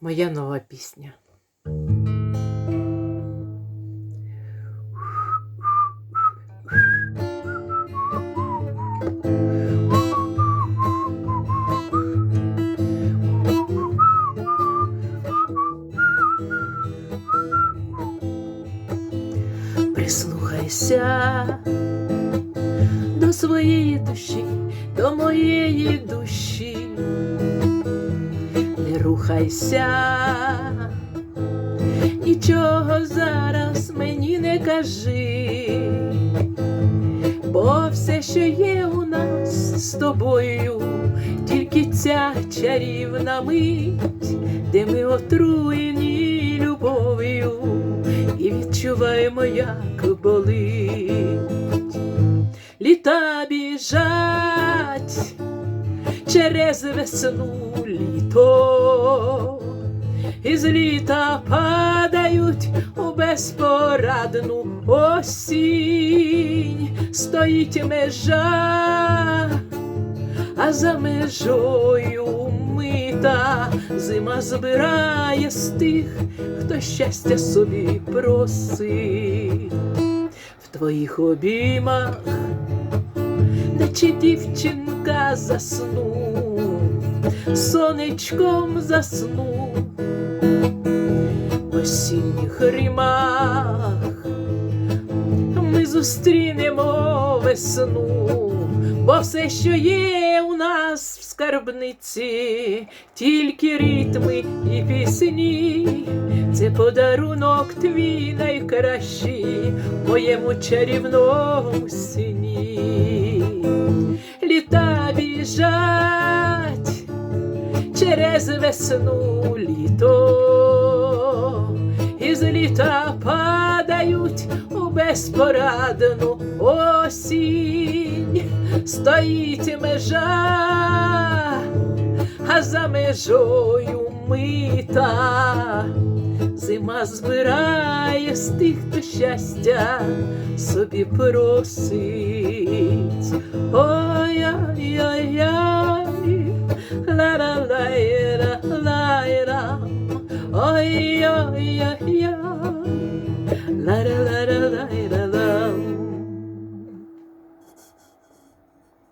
моя нова пісня. Прислухайся до своєї душі, до моєї душі, рухайся, нічого зараз мені не кажи, бо все, що є у нас з тобою, тільки ця чарівна мить, де ми отруєні любов'ю і відчуваємо, як болить. Літа біжать через весну літо, із літа падають у безпорадну осінь, стоїть межа, а за межою мита. Зима збирає з тих, хто щастя собі просить. В твоїх обіймах, наче дівчинка засну, сонечком засну, в осінніх рімах ми зустрінемо весну, бо все, що є у нас в скарбниці, тільки ритми і пісні, це подарунок твій найкращий моєму чарівному сині. Літа біжать через весну літо, із літа падають у безпорадну осінь, стоїть межа, а за межою мита. Зима збирає з тих, хто щастя собі просить. Ой-ой-ой-ой, Oh, yeah, yeah, yeah. La, da, la,